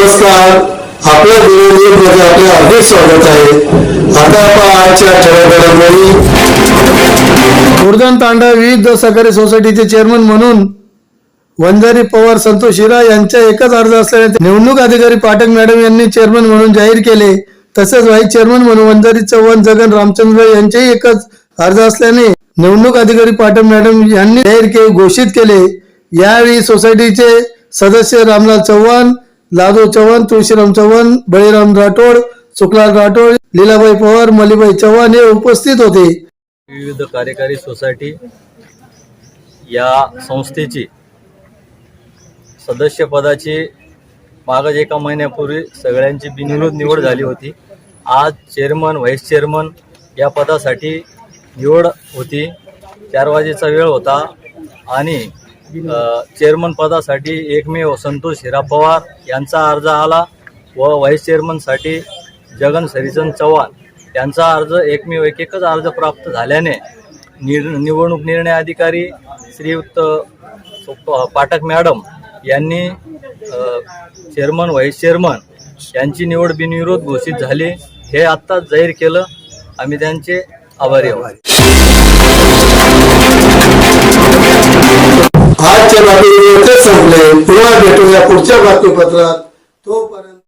नमस्कार आपल्या दिलेली मध्ये आपले हार्दिक स्वागत आहे. आता आपण आजच्या ठळक घडामोडी तांडा विविध सहकारी सोसायटीचे चेअरमन म्हणून वंजारी पवार संतोष हिरा यांच्या एकच अर्ज असल्याने निवडणूक अधिकारी पाठक मॅडम यांनी चेअरमन म्हणून जाहीर केले. तसेच व्हाईस चेअरमन म्हणून वंजारी चव्हाण जगन रामचंद्र यांचेही एकच अर्ज असल्याने निवडणूक अधिकारी पाठक मॅडम यांनी जाहीर के घोषित केले. यावेळी सोसायटीचे सदस्य रामलाल चव्हाण लादो चव्हाण तुळशीराम चव्हाण बळीराम राठोड सुखलाल राठोड लीलाबाई पवार मलिबाई चव्हाण हे उपस्थित होते. विविध कार्यकारी सोसायटी या संस्थेची सदस्यपदाची मागच एका महिन्यापूर्वी सगळ्यांची बिनविरोध निवड झाली होती. आज चेअरमन व्हाईस चेअरमन या पदासाठी निवड होती. चार वाजेचा वेळ होता आणि चेअरमन पदासाठी एकमेव संतोष हिरा पवार यांचा अर्ज आला व व्हाईस चेअरमनसाठी जगन हरिचंद चव्हाण यांचा अर्ज एकमेव एक एकच अर्ज प्राप्त झाल्याने निर निवडणूक निर्णय अधिकारी श्रीयुक्त पाठक मॅडम यांनी चेअरमन व्हाईस चेअरमन यांची निवड बिनविरोध घोषित झाली. हे आत्ताच जाहीर केलं. आम्ही त्यांचे आभारी आहोत. बातमी संपले पुन्हा भेटूया पुढच्या बातमीपत्रात. तोपर्यंत